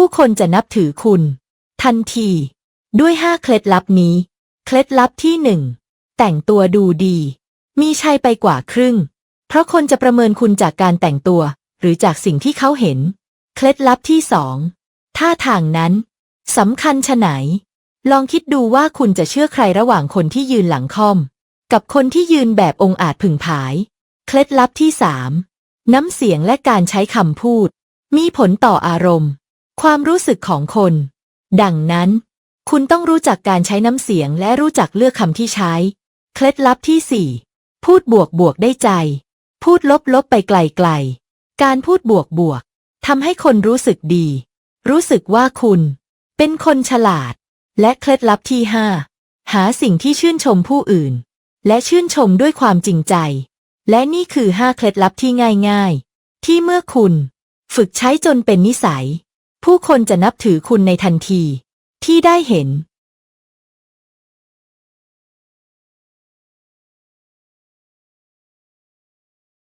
ผู้คนจะนับถือคุณ ทันที ด้วยห้าเคล็ดลับนี้ เคล็ดลับที่หนึ่งแต่งตัวดูดี มีชัยไปกว่าครึ่ง เพราะคนจะประเมินคุณจากการแต่งตัว หรือจากสิ่งที่เขาเห็น เคล็ดลับที่สองท่าทางนั้นสำคัญชะไหน ลองคิดดูว่าคุณจะเชื่อใครระหว่างคนที่ยืนหลังคอม กับคนที่ยืนแบบองอาจผึ่งผาย เคล็ดลับที่สามน้ำเสียงและการใช้คำพูด มีผลต่ออารมณ์ ความรู้สึกของคน ดังนั้น คุณต้องรู้จักการใช้น้ำเสียงและรู้จักเลือกคำที่ใช้ เคล็ดลับที่สี่พูดบวกบวกได้ใจ พูดลบลบไปไกลไกล การพูดบวกบวกทำให้คนรู้สึกดี รู้สึกว่าคุณ เป็นคนฉลาด และเคล็ดลับที่ห้าหาสิ่งที่ชื่นชมผู้อื่น และชื่นชมด้วยความจริงใจ และนี่คือห้าเคล็ดลับที่ง่าย ๆ ที่เมื่อคุณ ฝึกใช้จนเป็นนิสัย ผู้คนจะนับถือคุณในทันที ที่ได้เห็น